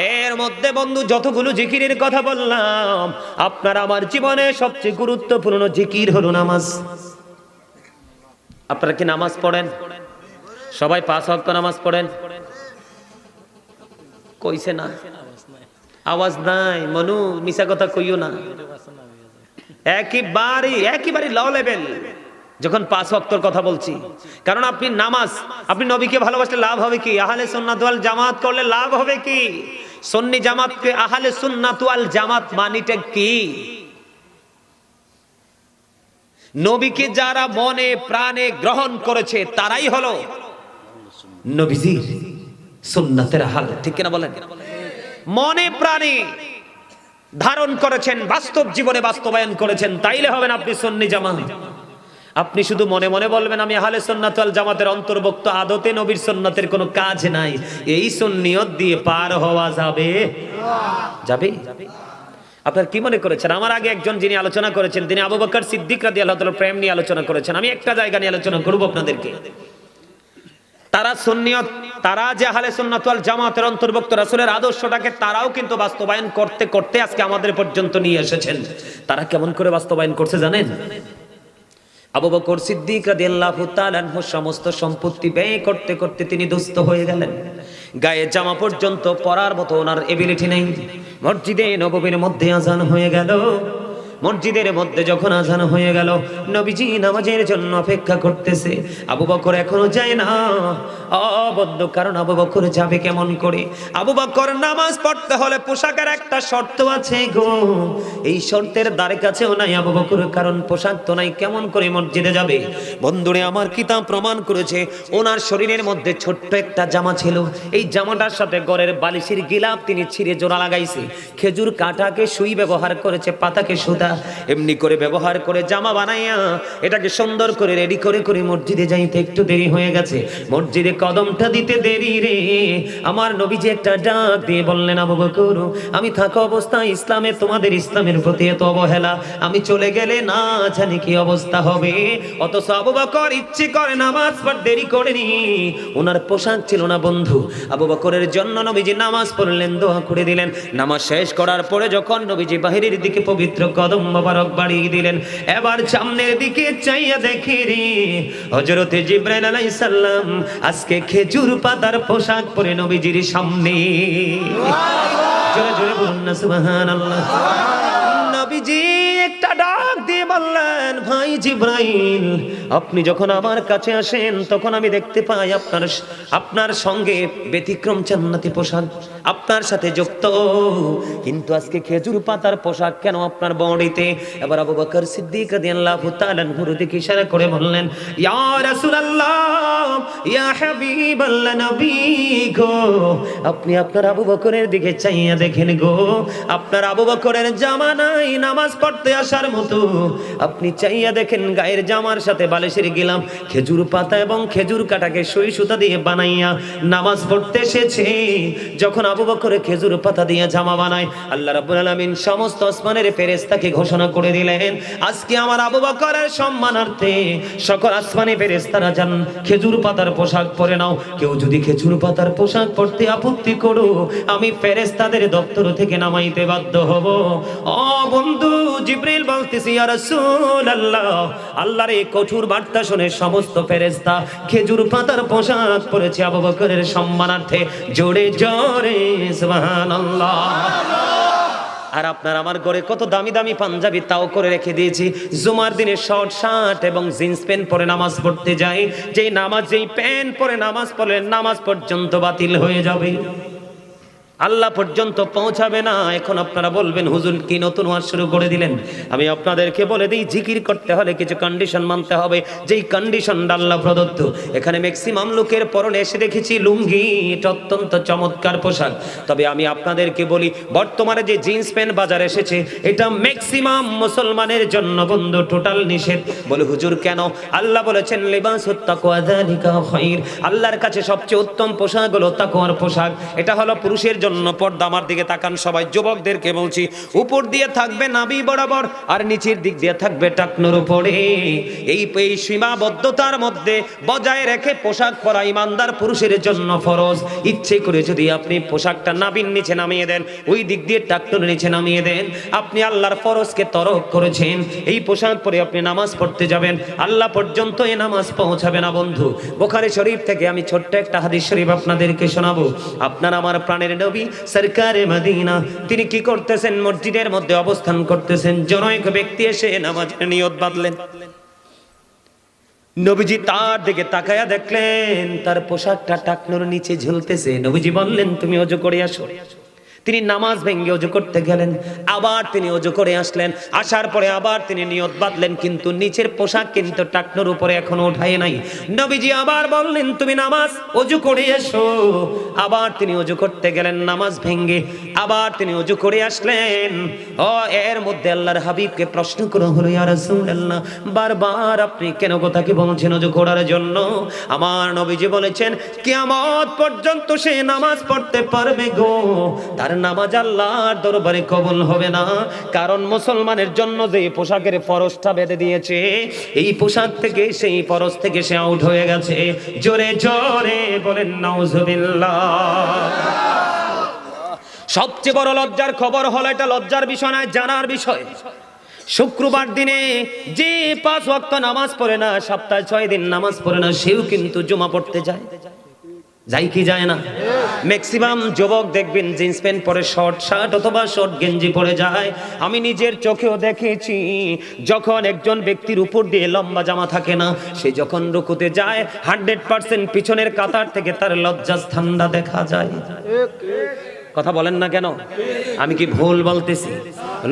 এর মধ্যে বন্ধু, যতগুলো জিকিরের কথা বললাম, আপনার আমার জীবনে সবচেয়ে গুরুত্বপূর্ণ জিকির হলো নামাজ। আপনারা কি নামাজ পড়েন? সবাই পাঁচ ওয়াক্ত নামাজ পড়েন? কইছে না। আওয়াজ নাই। মনু মিশা কথা কইও না। একেবারে একেবারে ল লেভেল যখন পাঁচ ওয়াক্তর কথা বলছি। কারণ আপনি নামাজ, আপনি নবীকে ভালোবাসলে লাভ হবে কি? আহলে সুন্নাত ওয়াল জামাত করলে লাভ হবে কি? সুন্নি জামাতকে আহলে সুন্নাত ওয়াল জামাত মানিটা কি? নবীকে যারা মনে প্রাণে গ্রহণ করেছে, তারাই হলো নবীজি সুন্নাতের হাল ঠিক কিনা বলেন? মনে প্রাণে ধারণ করেছেন, বাস্তব জীবনে বাস্তবায়ন করেছেন, তাইলে হবেন আপনি সন্নি জামা আপনি শুধু মনে মনে বলবেন, আমি আহলে সুন্নাত ওয়াল জামাতের অন্তর্ভুক্ত, আদতে নবীর সুন্নাতের কোনো কাজ নাই। এই সুন্নিয়ত দিয়ে পার হওয়া যাবে? যাবে? আপনার কি মনে করেছেন? আমার আগে একজন যিনি আলোচনা করেছেন, তিনি আবু বকর সিদ্দিক রাদিয়াল্লাহু তাআলা প্রেম নিয়ে আলোচনা করেছেন। আমি একটা জায়গা নিয়ে আলোচনা করব আপনাদেরকে। তারা সুন্নিয়ত, তারা যে আহলে সুন্নাত ওয়াল জামাতের অন্তর্ভুক্ত রাসূলের আদর্শটাকে তারাও কিন্তু বাস্তবায়ন করতে করতে আজকে আমাদের পর্যন্ত নিয়ে এসেছেন। তারা কেমন করে বাস্তবায়ন করছে জানেন? আবু বকর সিদ্দিক রাদিয়াল্লাহু তাআলা আনহু সমস্ত সম্পত্তি ব্যয় করতে করতে তিনি দুস্থ হয়ে গেলেন। গায়ে জামা পর্যন্ত পরার মতো ওনার এবিলিটি নেই। মসজিদে নববীর মধ্যে আজান হয়ে গেল। মসজিদের মধ্যে যখন আজান হয়ে গেল, নবীজি নামাজের জন্য অপেক্ষা করতেছে। আবু বকর এখনও যায় না। অবদ্ধ কারণ আবু বকর যাবে কেমন করে? আবু বকর নামাজ পড়তে হলে পোশাকের একটা শর্ত আছে গো। এই শর্তের দ্বারে কাছেও নাই আবু বকর, কারণ পোশাক তো নাই, কেমন করে মসজিদে যাবে? বন্ধুরে, আমার কিতাব প্রমাণ করেছে, ওনার শরীরের মধ্যে ছোট্ট একটা জামা ছিল। এই জামাটার সাথে গড়ের বালিশের গিলাপ তিনি ছিঁড়ে জোড়া লাগাইছে। খেজুর কাঁটাকে সুই ব্যবহার করেছে, পাতাকে সুতা এমনি করে ব্যবহার করে জামা বানাইয়া এটাকে সুন্দর করে রেডি করে করে মসজিদে যাইতে একটু দেরি হয়ে গেছে। মসজিদে কদমটা দিতে দেরি রে। আমার নবীজি একটা ডাক দিয়ে বললেন, আবু বকর, আমি থাকা অবস্থায় ইসলামে তোমাদের ইসলামের প্রতি এত অবহেলা। আমি চলে গেলে না জানি কি অবস্থা হবে। অথচ আবু বকর ইচ্ছে করে নামাজ পড়, দেরি করেনি। ওনার পোশাক ছিল না, বন্ধু। আবু বকরের জন্য নবীজি নামাজ পড়লেন, দোয়া করে দিলেন। নামাজ শেষ করার পরে যখন নবীজি বাহিরের দিকে পবিত্র কদম মোবারক বাড়িয়ে দিলেন। এবার সামনের দিকে চাইয়া দেখি রে হজরতে জিব্রাইল আলাইহিস সালাম আজকে খেজুর পাতার পোশাক পরে নবীজির সামনে। জোরে জোরে বলুন না সুবহানাল্লাহ। নবীজি ডাক দিয়ে বললেন, ভাই জিব্রাইল, আপনি যখন আমার কাছে আসেন, তখন আমি দেখতে পাই আপনার আপনার সঙ্গে ব্যতিক্রম জান্নাতি পোশাক, আপনার সাথে যুক্ত। কিন্তু আজকে খেজুর পাতার পোশাক কেন আপনার বডিতে? এবার আবু বকর সিদ্দিক রাদিয়াল্লাহু তাআলা গুরু দিকে ইশারা করে বললেন, ইয়া রাসূলুল্লাহ, ইয়া হাবিবাল্লাহ নবী গো, আপনি আপনার আবু বকরের দিকে চাইয়া দেখেন গো, আপনার আবু বকরের জামা নাই নামাজ পড়তে আসার মতো আপনি চাইয়া দেখেন গায়ের জামার সাথে বালিশের গেলাম, খেজুর পাতা এবং খেজুর কাটাকে সুই সুতা দিয়ে বানাইয়া নামাজ পড়তে এসেছে। যখন আবু বকরে খেজুর পাতা দিয়ে জামা বানায়, আল্লাহ রাব্বুল আলামিন সমস্ত আসমানের ফেরেশতাকে ঘোষণা করে দিলেন, আজকে আমার আবু বকরের সম্মানার্থে সকল আসমানি ফেরেশতারা যান, খেজুর পাতার পোশাক পরে নাও। কেউ যদি খেজুর পাতার পোশাক পরতে আপত্তি করো, আমি ফেরেশতাদের দপ্তর থেকে নামাইতে বাধ্য হব। ও বন্ধু, জিব্রিল বলতেছি ইয়া রাসূলুল্লাহ। আল্লাহর কঠোর বার্তা শুনে সমস্ত ফেরেশতা খেজুর পাতার পোশাক পরেছে আবু সম্মানার্থে। জোরে জোরে আর আপনার আমার ঘরে কত দামি দামি পাঞ্জাবি তাও করে রেখে দিয়েছি। জুমার দিনে শর্ট শার্ট এবং জিন্স প্যান্ট পরে নামাজ পড়তে যাই। যেই নামাজ, যেই প্যান্ট পরে নামাজ পড়লে নামাজ পর্যন্ত বাতিল হয়ে যাবে। আল্লাহ পর্যন্ত পৌঁছাবে না। এখন আপনারা বলবেন, হুজুর, কি নতুন ওয়াজ শুরু করে দিলেন? আমি আপনাদেরকে বলে দিই, জিকির করতে হলে কিছু কন্ডিশন মানতে হবে। যেই কন্ডিশনটা আল্লাহ প্রদত্ত, এখানে ম্যাক্সিমাম লোকের পরনে এসে দেখেছি, লুঙ্গি অত্যন্ত চমৎকার পোশাক। তবে আমি আপনাদেরকে বলি, বর্তমানে যে জিন্স প্যান্ট বাজার এসেছে, এটা ম্যাক্সিমাম মুসলমানের জন্য বন্ধু টোটাল নিষেধ। বলে, হুজুর, কেন? আল্লাহ বলেছেন, লিবাস আল্লাহর কাছে সবচেয়ে উত্তম পোশাক হলো তাকওয়ার পোশাক। এটা হলো পুরুষের জন্য জন্য পর্দা আমার দিকে তাকান সবাই। যুবকদেরকে বলছি, উপর দিয়ে থাকবে নাবি বরাবর, আর নিচের দিক দিয়ে থাকবে টাকনোর উপরে। এই এই সীমাবদ্ধতার মধ্যে বজায় রেখে পোশাক পরা ইমানদার পুরুষের জন্য ফরজ। ইচ্ছে করে যদি আপনি পোশাকটা নাবির নিচে নামিয়ে দেন, ওই দিক দিয়ে টাকনোর নিচে নামিয়ে দেন, আপনি আল্লাহর ফরজকে তরক করেছেন। এই পোশাক পরে আপনি নামাজ পড়তে যাবেন, আল্লাহ পর্যন্ত এই নামাজ পৌঁছাবে না বন্ধু। বোখারি শরীফ থেকে আমি ছোট্ট একটা হাদিস শরীফ আপনাদেরকে শোনাবো। আপনার আমার প্রাণের নবী সরকারে মদিনা। তিনি কি করতেছেন? মসজিদের মধ্যে অবস্থান করতেছেন। জনৈক ব্যক্তি এসে নামাজ নিয়ত বাঁধলেন। নবীজি তার দিকে তাকায়া দেখলেন, তার পোশাকটা টাকনোর নিচে ঝুলতেছে। নবীজি বললেন, তুমি অজু করে আসো। তিনি নামাজ ভেঙ্গে অজু করতে গেলেন, আবার তিনি অজু করে আসলেন। আসার পরে আবার তিনি নিয়ত বাঁধলেন, কিন্তু নিচের পোশাক কিন্তু টাকনোর উপরে এখনও উঠায় নাই। নবীজি আবার বললেন, তুমি নামাজ অজু করে এসো। আবার তিনি অজু করতে গেলেন, নামাজ ভেঙ্গে আবার তিনি অজু করে আসলেন। ও, এর মধ্যে আল্লাহর হাবিবকে প্রশ্ন করা হলো, ইয়া রাসূলুল্লাহ, বারবার আপনি কেন কথাকে বলছেন অজু করার জন্য? আমার নবীজি বলেছেন, কিয়ামত পর্যন্ত সে নামাজ পড়তে পারবে গো। তার নামাজ আল্লাহর দরবারে কবুল হবে না। কারণ মুসলমানের জন্য যে পোশাকের ফরজটা বেঁধে দিয়েছে, এই পোশাক থেকে, সেই ফরজ থেকে সে আউট হয়ে গেছে। জোরে জোরে বলেন, নাউজুবিল্লাহ। সবচেয়ে বড় লজ্জার খবর হলো এটা লজ্জার বিষয় নয়, জানার বিষয়। শুক্রবার দিনে যে পাঁচ ওয়াক্ত নামাজ পড়ে না, সপ্তাহে ছয় দিন নামাজ পড়ে না, সেও কিন্তু জমা পড়তে যায়। যাই কি যায় না? ম্যাক্সিমাম যুবক দেখবেন জিন্স প্যান্ট পরে শর্ট শার্ট অথবা শর্ট গেঞ্জি পরে যায়। আমি নিজের চোখেও দেখেছি, যখন একজন ব্যক্তির উপর দিয়ে লম্বা জামা থাকে না, সে যখন রুকুতে যায় হান্ড্রেড পার্সেন্ট পিছনের কাতার থেকে তার লজ্জাস্থানটা দেখা যায়। কথা বলেন না কেন? আমি কি ভুল বলতেছি?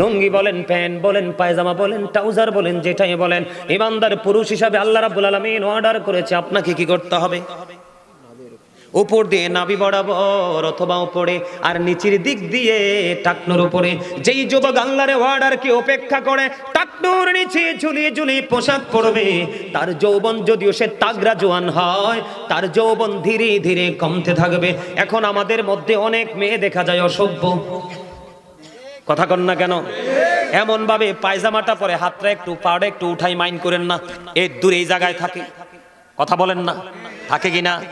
লুঙ্গি বলেন, প্যান্ট বলেন, পায়জামা বলেন, ট্রাউজার বলেন, যেটাই বলেন, ইমানদার পুরুষ হিসাবে আল্লাহ রাব্বুল আলামিন অর্ডার করেছে, আপনাকে কি করতে হবে? উপর দিয়ে নাবি বরাবর অথবা উপরে, আর নিচের দিক দিয়ে টাকনোর উপরে। যেই যুবক আল্লাহরে অর্ডার কি অপেক্ষা করে, টাকনোর নিচে ঝুলিয়ে ঝুলিয়ে পোশাক পরবে। তার যৌবন যদিও সে তাগরা জোয়ান হয়, তার যৌবন ধীরে ধীরে কমতে থাকবে। এখন আমাদের মধ্যে অনেক মেয়ে দেখা যায় অসভ্য। কথা কন না কেন? এমন ভাবে পায়জামাটা পরে হাতটা একটু পাড়ে একটু উঠাই মাইন্ড করেন না। এর দূরে এই জায়গায় থাকে। কথা বলেন না। থাকে কিনা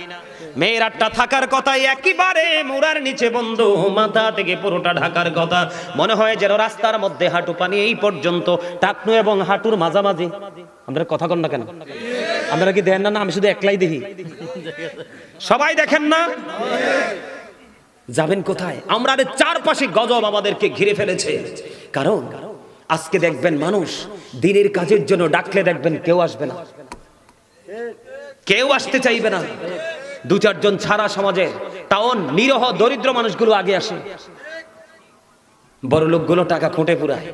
মেয়েরাটা থাকার কথা একেবারে মোড়ার নিচে বন্ধু, মাথা থেকে পুরোটা ঢাকার কথা। মনে হয় যেন রাস্তার মধ্যে হাঁটু পানি এই পর্যন্ত, টাকনু এবং হাঁটুর মাঝামাঝি। আপনারা কথা কন না কেন? আপনারা কি দেখেন না না, আমি শুধু একলাই দেখি। সবাই দেখেন না? যাবেন কোথায়? আমরা চারপাশে গজব আমাদেরকে ঘিরে ফেলেছে। কারণ আজকে দেখবেন মানুষ দিনের কাজের জন্য ডাকলে দেখবেন কেউ আসবে না। কেউ আসতে চাইবে না। দু চারজন ছাড়া সমাজে তাও নিরহ, দরিদ্র মানুষগুলো আগে আসে। বড় লোকগুলো টাকা খুঁটে পুরায়।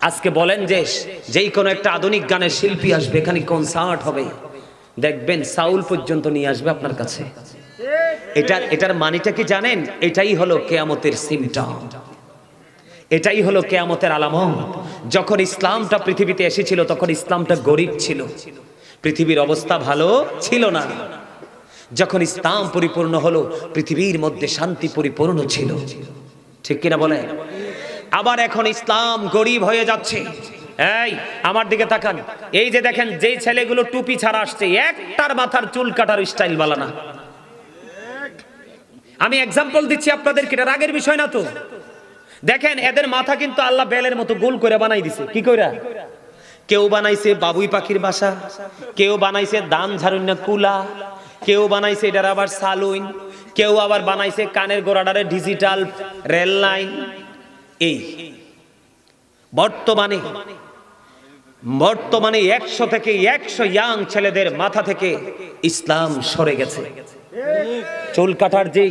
আজকে বলেন যে, যেই কোনো একটা আধুনিক গানের শিল্পী আসবে, এখানে কনসার্ট হবে। দেখবেন সাউল পর্যন্ত নিয়ে আসবে আপনার কাছে। এটা, এটার মানিটা কি জানেন? এটাই হলো কেয়ামতের সিমটম এটাই হলো কেয়ামতের আলামত। যখন ইসলামটা পৃথিবীতে এসেছিল, তখন ইসলামটা গরিব ছিল। পৃথিবীর অবস্থা ভালো ছিল না। যখন ইসলাম পরিপূর্ণ হলো, পৃথিবীর মধ্যে শান্তি পরিপূর্ণ ছিল। ঠিক কিনা বলে আবার এখন ইসলাম গরিব হয়ে যাচ্ছে। এই, আমার দিকে তাকান। এই যে দেখেন, যে ছেলেগুলো টুপি ছাড়া আসছে, একটার মাথার চুল কাটার স্টাইল বালা না। আমি এক্সাম্পল দিচ্ছি আপনাদেরকে, এটা রাগের বিষয় না তো। দেখেন, এদের মাথা কিন্তু আল্লাহ বেলের মতো গোল করে বানাই দিছে। কি কইরা? কেউ বানাইছে বাবুই পাখির বাসা, কেউ বানাইছে দান ঝাড়ুন্যা কুলা কেউ বানাইছে এটার আবার সালুইন, কেউ আবার বানাইছে কানের গোড়াটারে ডিজিটাল রেল লাইন এই, বর্তমানে বর্তমানে একশো থেকে একশো ইয়াং ছেলেদের মাথা থেকে ইসলাম সরে গেছে। চুল কাটার যে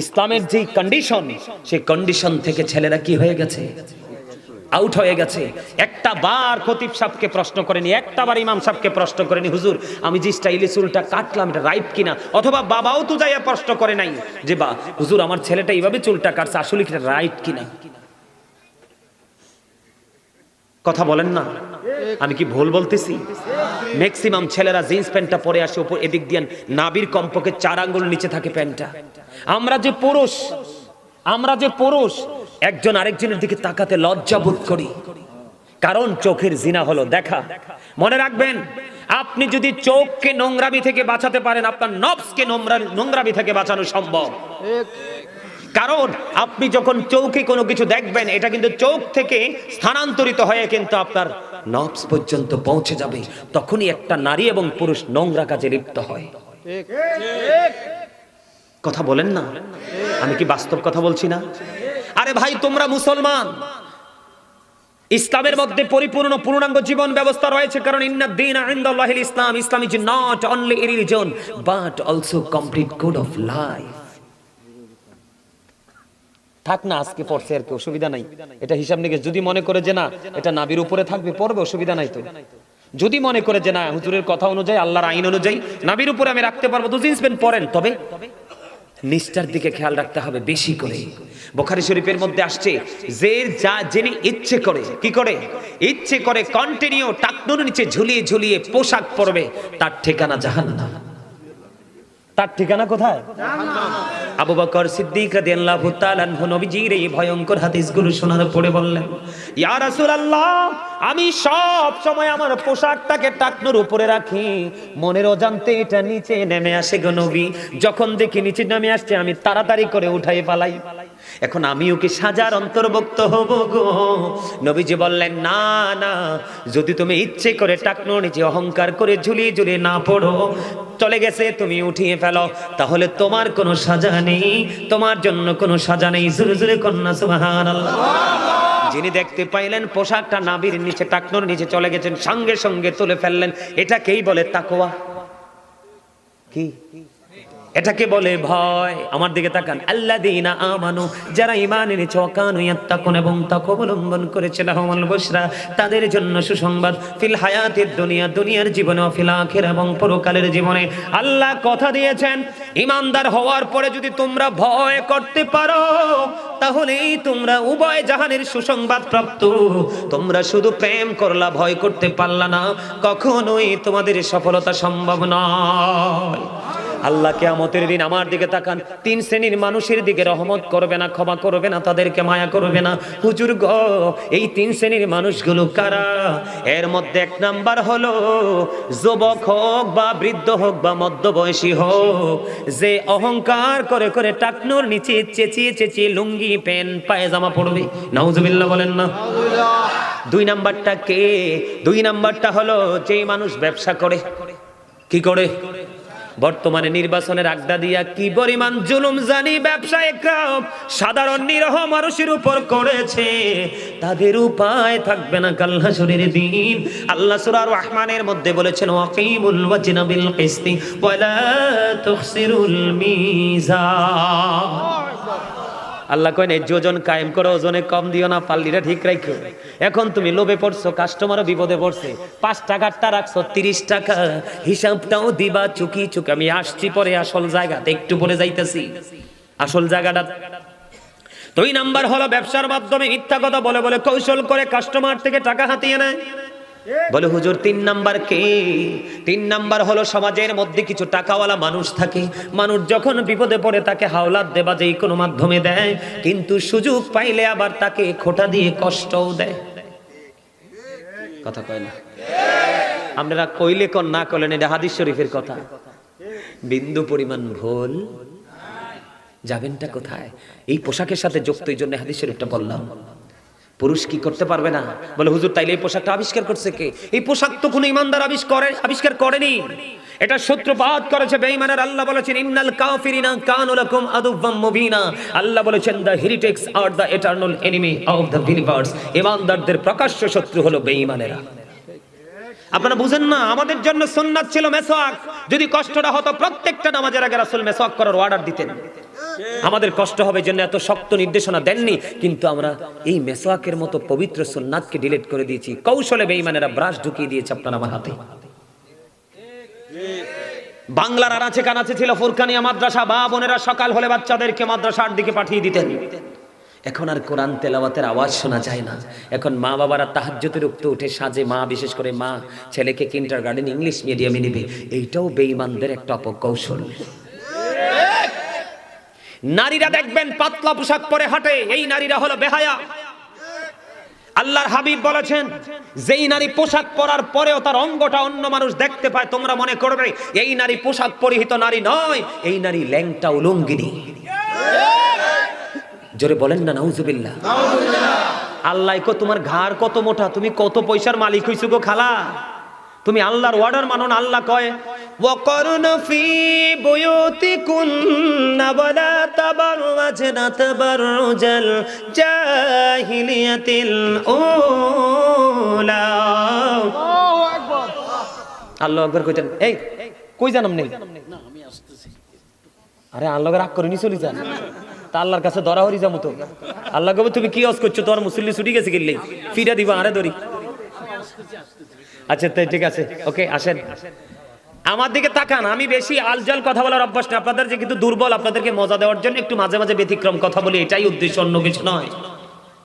ইসলামের যে কন্ডিশন সেই কন্ডিশন থেকে ছেলেরা কি হয়ে গেছে? আউট হয়ে গেছে। একটা বার খতিব সাহেবকে প্রশ্ন করেনি, একটা বার ইমাম সাহেবকে প্রশ্ন করেনি, হুজুর, আমি যে স্টাইলে চুলটা কাটলাম, এটা রাইট কিনা? অথবা বাবাও তো যাইয়া প্রশ্ন করে নাই যে, বা, হুজুর, আমার ছেলেটা এইভাবে চুলটা কাটছে, আসলে কি রাইট কিনা? কথা বলেন না। আমি কি ভুল বলতেছি? ম্যাক্সিমাম ছেলেরা জিন্স প্যান্টটা পরে আসে উপর এদিক দিয়ে নাবির কম্পকে চার আঙ্গুল নিচে থাকে প্যান্টটা আমরা যে পুরুষ, আমরা যে পুরুষ একজন আরেকজনের দিকে তাকাতে লজ্জা বোধ করি। কারণ চোখের জিনা হলো দেখা। মনে রাখবেন আপনি যদি চোখকে নোংরামি থেকে বাঁচাতে পারেন আপনার নবসকে নোংরা নোংরামি থেকে বাঁচানো সম্ভব। কারণ আপনি যখন চৌকে কোনো কিছু দেখবেন এটা কিন্তু চোখ থেকে স্থানান্তরিত হয়ে কিন্তু আপনার নবস পর্যন্ত পৌঁছে যাবে। তখনই একটা নারী এবং পুরুষ নোংরা কাজে লিপ্ত হয়। কথা বলেন না। আমি কি বাস্তব কথা বলছি না? আরে ভাই, তোমরা মুসলমান। ইসলামের মধ্যে পরিপূর্ণ পূর্ণাঙ্গ জীবন ব্যবস্থা রয়েছে, কারণ ইন্না দিন ইনদাল্লাহিল ইসলাম Islam is not only religion but also complete code of life থাক না, আজকে পড়ছে আর কি, অসুবিধা নাই। এটা হিসাব নিকেশ, যদি মনে করে যে না, এটা নাবির উপরে থাকবে, পড়বে, অসুবিধা নাই তো। যদি মনে করে যে না, হুজুরের কথা অনুযায়ী, আল্লাহর আইন অনুযায়ী, নাবির উপরে আমি রাখতে পারব, তো জিন্স প্যান্ট পরেন, তবে নিষ্ঠার দিকে খেয়াল রাখতে হবে বেশি করে। বোখারি শরীফের মধ্যে আসছে, যে যা যিনি ইচ্ছে করে, কি করে? ইচ্ছে করে কন্টিনিউ টাকনুর নিচে ঝুলিয়ে ঝুলিয়ে পোশাক পরবে, তার ঠিকানা জাহান্নাম। তার ঠিকানা কোথায়? আবু বকর সিদ্দিক রাদিয়াল্লাহু তাআলা আনহু নবীজির এই ভয়ঙ্কর হাদিসগুলো শোনার পরে বললেন, ইয়া রাসূলুল্লাহ, আমি সব সময় আমার পোশাকটাকে টাকনোর উপরে রাখি। মনের অজান্তে এটা নিচে নেমে আসে গো নবী। যখন দেখি নিচে নেমে আসছে, আমি তাড়াতাড়ি করে উঠাই পালাই এখন আমিও কি সাজার অন্তর্ভুক্ত হব গো? নবীজি বললেন, না না, যদি তুমি ইচ্ছে করে টাকনুর নিচে অহংকার করে ঝুলিয়ে ঝুলিয়ে না পড়ো, চলে গেছে, তুমি উঠিয়ে ফেলো। তাহলে তোমার কোনো সাজা নেই, তোমার জন্য কোনো সাজা নেই। জোরে জোরে কন্যা, সুবহানাল্লাহ। যিনি দেখতে পাইলেন, পোশাকটা নাবির নিচে টাকনোর নিচে চলে গেছেন, সঙ্গে সঙ্গে তুলে ফেললেন। এটাকেই বলে তাকোয়া কি? এটাকে বলে ভয়। আমার দিকে তাকান। আল্লাহ দিনা আমানু, যারা এনেছে, ওয়াকানু ইয়াত্তাকুন, এবং তাকওয়া অবলম্বন করেছে লাহুমুল বুশরা, তাদের জন্য সুসংবাদ। ফিল হায়াতিদ দুনিয়া, দুনিয়ার জীবনে ফিল আখিরা এবং পরকালের জীবনে। আল্লাহ কথা দিয়েছেন ইমানদার হওয়ার পরে যদি তোমরা ভয় করতে পারো, তাহলেই তোমরা উভয় জাহানের সুসংবাদ প্রাপ্ত। তোমরা শুধু প্রেম করলা, ভয় করতে পারলা না। কখনোই তোমাদের সফলতা সম্ভব নয়। আল্লাহ কেয়ামতের দিন আমার দিকে তাকান। তিন শ্রেণির মানুষের দিকে রহমত করবে না, ক্ষমা করবে না, তাদেরকে মায়া করবে না। হুজুর গ, এই তিন শ্রেণির মানুষগুলো কারা? এর মধ্যে এক নাম্বার হলো, যুবক হোক বা বৃদ্ধ হোক বা মধ্যবয়সী হোক, যে অহংকার করে করে টাকনোর নিচে চেঁচিয়ে চেঁচিয়ে লুঙ্গি, প্যান্ট, পায়জামা পড়বে নাউজুবিল্লাহ বলেন না। দুই নাম্বারটা কে? দুই নাম্বারটা হলো, যেই মানুষ ব্যবসা করে, কি করে? বর্তমানে নির্বাচনের আড্ডা দিয়া কি পরিমাণ জুলুম জানি ব্যবসায়িকরা সাধারণ নিরহ মানুষের উপর করেছে। তাদের উপায় থাকবে না কাল্লা শরীর দিন। আল্লাহ সুরার রহমানের মধ্যে বলেছেন, ওয়াকিমুল ওয়াজিনা বিল কিসতি ওয়ালা তুখসিরুল মিজান। আল্লাহ কয় ন্যায্য ওজন কায়েম করো, ওজনে কম দিও না, পাল্লিটা ঠিক রাখো এখন তুমি লোভে পড়ছো কাস্টমারও বিপদে পড়ছে, পাঁচ টাকারটা রাখছো তিরিশ টাকা, হিসাবটাও দিবা, চুকি চুকি। আমি আসছি পরে আসল জায়গাতে, একটু পরে যাইতেছি। আসল জায়গাটা দুই নাম্বার হলো ব্যবসার মাধ্যমে মিথ্যা কথা বলে বলে কৌশল করে কাস্টমার থেকে টাকা হাতিয়ে নেয়। বলে, হুজুর, তিন নাম্বার কে? তিন নাম্বার হলো সমাজের মধ্যে কিছু টাকাওয়ালা মানুষ থাকে। মানুষ যখন বিপদে পড়ে তাকে হাওলাত দেবা যেই কোনো মাধ্যমে দেয়, কিন্তু সুযোগ পাইলে আবার তাকে খোটা দিয়ে কষ্টও দেয়। কথা কয় না? আপনারা কইলে কন না করলেন এটা হাদিস শরীফের কথা। বিন্দু পরিমাণ ভুল। যাবেনটা কোথায়? এই পোশাকের সাথে যুক্ত, এই জন্য হাদিস শরীফটা বললাম। পুরুষ কি করতে পারবে না? বলে, হুজুর, তাইলে এই পোশাকটা আবিষ্কার করছে কে? এই পোশাক তো কোনো ইমানদার আবিষ্কার করে, আবিষ্কার করেনি। এটা সূত্রপাত করেছে বেঈমানের আল্লাহ বলেছেন, ইন্নাল কাফিরিনা কানু লাকুম আদুওয়াম মুবিনা। আল্লাহ বলেছেন, দ্য হেরিটেক্স আর the eternal enemy of the believers ইমানদারদের প্রকাশ্য শত্রু হলো বেঈমানেরা। আপনারা বুঝেন না, আমাদের জন্য সুন্নাত ছিল মেসওয়াক। যদি কষ্টটা হতো, প্রত্যেকটা নামাজের আগে রাসূল মেসওয়াক করার অর্ডার দিতেন। আমাদের কষ্ট হবে জন্য এত শক্ত নির্দেশনা দেননি, কিন্তু আমরা এই মেসওয়াকের মতো পবিত্র সুন্নাতকে ডিলিট করে দিয়েছি। কৌশলে বেঈমানেরা ব্রাশ ঢুকিয়ে দিয়েছে আপনার আমার হাতে। বাংলার আনাচে কানাচে ছিল ফুরকানিয়া মাদ্রাসা বা বোনেরা সকাল হলে বাচ্চাদেরকে মাদ্রাসার দিকে পাঠিয়ে দিতেন। এখন আর কোরআন তেলাওয়াতের আওয়াজ শোনা যায় না। এখন মা বাবারা তাহাজ্জুদের উক্ত উঠে সাজে মা, বিশেষ করে মা, ছেলেকে কিন্টার গার্ডেন ইংলিশ মিডিয়ামে নেবে। এইটাও বেঈমানদের একটা অপকৌশল। নারীরা দেখবেন পাতলা পোশাক পরে হাঁটে, এই নারীরা হলো বেহায়া। আল্লাহর হাবিব বলেছেন, যেই নারী পোশাক পরার পরেও তার অঙ্গটা অন্য মানুষ দেখতে পায়, তোমরা মনে করবে, এই নারী পোশাক পরিহিত নারী নয়, এই নারী ল্যাংটা উলঙ্গিনী। জোরে বলেন না, নাউজুবিল্লাহ। আল্লাহ তোমার ঘাড় কত মোটা, তুমি কত পয়সার মালিক হইছো গো খালা? তুমি আল্লাহর অর্ডার মানো না আল্লাহ কয় আল্লাহু আকবার। কইতেন এই কই জানাম নেই? আরে আল্লাহকে রাগ করে নি চলি যান তা আল্লাহর কাছে ধরা হরি যাব তো। আল্লাহ কবে তুমি কি অস করছ? তোর মুসল্লি ছুটি গেছে কিনলে ফিরা দিবা আরে ধরি। আচ্ছা তাই ঠিক আছে। ওকে, আসেন। আমার দিকে তাকান, আমি বেশি আলজল কথা বলার অভ্যাস না। আপনাদের যে কিন্তু দুর্বল, আপনাদেরকে মজা দেওয়ার জন্য একটু মাঝে মাঝে ব্যতিক্রম কথা বলি, এটাই উদ্দেশ্য, অন্য কিছু নয়।